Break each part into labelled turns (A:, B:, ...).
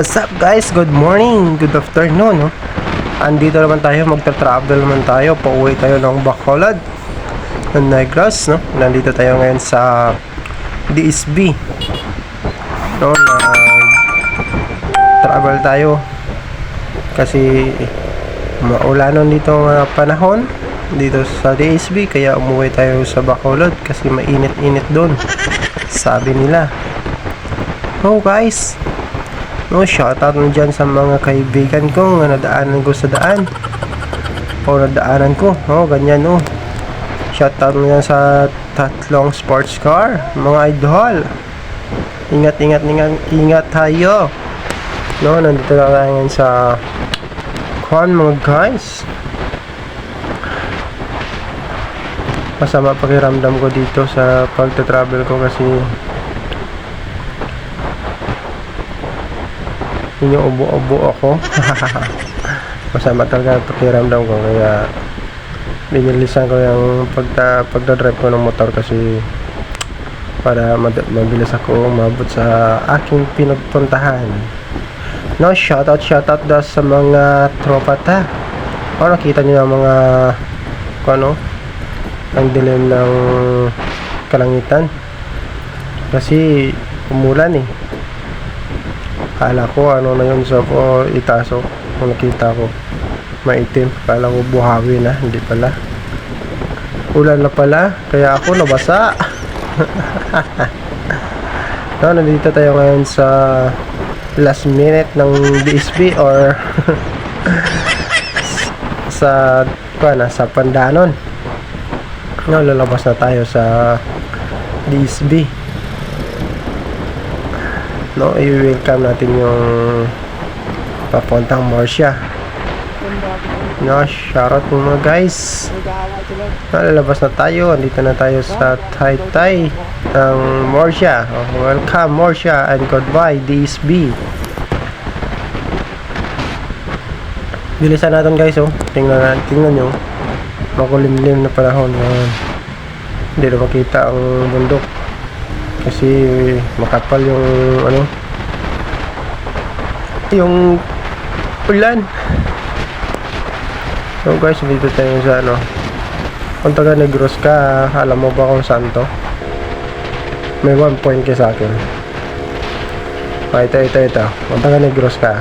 A: What's up guys? Good morning, good afternoon no? Andito naman tayo, magta-travel naman tayo Pauwi tayo ng Bacolod ng Negros no? Nandito tayo ngayon sa DSB no? na travel tayo kasi maulanon dito nga panahon dito sa DSB kaya umuwi tayo sa Bacolod kasi mainit-init doon sabi nila oh guys No, shoutout mo dyan sa mga kaibigan ko nga nadaanan ko sa daan. O nadaanan ko. Oh, ganyan oh. Shoutout mo dyan sa tatlong sports car. Mga idol. Ingat, ingat, ingat, ingat tayo. No, nandito na tayo sa Kwan mga guys. Masama pakiramdam ko dito sa pagta-travel ko kasi yun yung ubo-ubo ako. Masama talaga ang pakiramdam ko kaya binilisan ko yung pagta, pagdadrive ko ng motor kasi para mabilis ako umabot sa aking pinagpuntahan. No shoutout shoutout daw sa mga tropa ta. O nakita niyo yung mga kung ano ang dilim ng kalangitan. Kasi umulan eh Kala ko ano na yun sa ko itaso kung nakita ko maitim. Kala ko buhawi na, hindi pala. Ulan na pala, kaya ako nabasa. no, nandito tayo ngayon sa last minute ng DSB or sa kuha na, sa Pandanon. No, lalabas na tayo sa DSB no? I-welcome natin yung papuntang Marcia no shoutout mo mga guys. Nalalabas na tayo. Andito na tayo sa Taytay ng Marcia oh, welcome Marcia and goodbye DSB bilisan natin guys oh. Tingnan natin tingnan nyo. Makulimlim na panahon. Ngayon hindi na makita ang bundok kasi makapal yung ano yung ulan. So guys dito tayo sa ano kung taga negros ka alam mo ba kung saan to? May one point ka sa akin. Ah, ito ito ito. Kung taga negros ka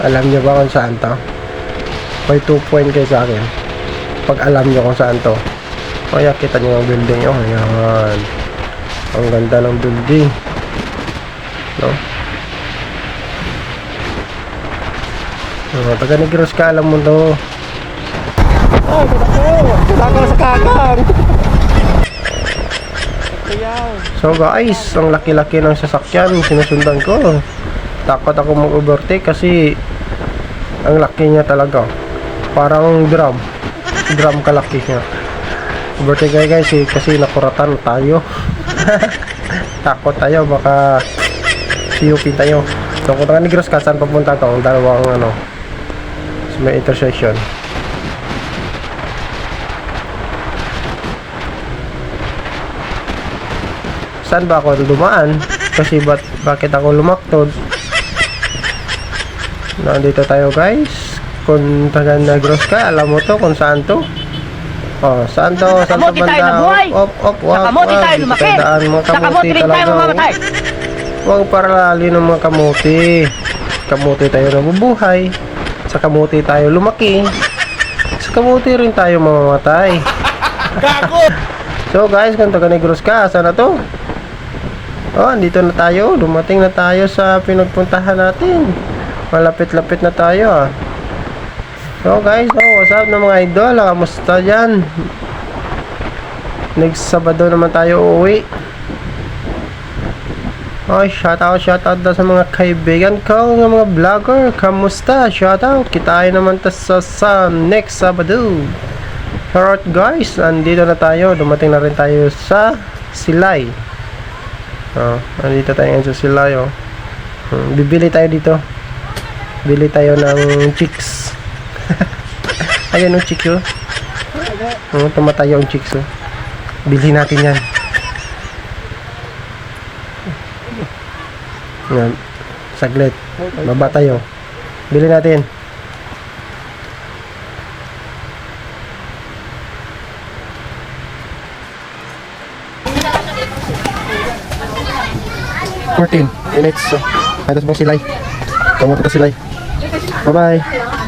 A: alam nyo ba kung saan to? May 2 point kayo sa akin. Pag alam nyo kung saan to. Kaya kita nyo ang building. Oh ayan ang ganda ng building no Oh, taga Negros ka, alam mo to. Oh, Takal sa kakang. So guys, ang laki-laki ng sasakyan sinusundan ko. Takot ako mag-overtake kasi ang laki niya talaga. Parang drum. Drum kalaki niya. Overtake guys eh, kasi nakuratan tayo. Takot tayo baka CUP tayo. So kung taga Negros ka, saan papunta to? Ang dalawang ano, sa may intersection. Saan ba ako dumaan? Kasi bat, bakit ako lumaktod? Nandito tayo guys. Kung taga Negros ka, alam mo to kung saan to. Oh, saan to? Saan
B: tayo
A: banda? Op, op,
B: Sa
A: wag,
B: kamote
A: wag.
B: tayo lumaki.
A: tayo mga
B: Sa kamote rin tayo mamamatay.
A: Huwag paralali ng mga kamuti. Kamuti tayo nabubuhay. Sa kamuti tayo lumaki. Sa kamuti rin tayo mamamatay.
B: Gago!
A: So guys, kung taga Negros ka, saan na to? Oh, andito na tayo. Dumating na tayo sa pinagpuntahan natin. Malapit-lapit na tayo ah. So guys, what's up na mga idol? Kamusta dyan? Next Sabado naman tayo uuwi. Oh, shoutout, shoutout daw sa mga kaibigan ko, ng mga vlogger. Kamusta? Shoutout. Kitain naman ta sa, sa next Sabado. Alright guys, andito na tayo. Dumating na rin tayo sa Silay. Oh, andito tayo ngayon sa Silay. Oh. Hmm, bibili tayo dito. Bili tayo ng chicks. Ayan yung chicks oh. Oh, tumatayo ang chicks oh. Bilhin natin yan. Yan. saglit. Baba tayo. Bili natin. Fourteen minutes. Ito po silay. Kamu ito silay. Bye-bye.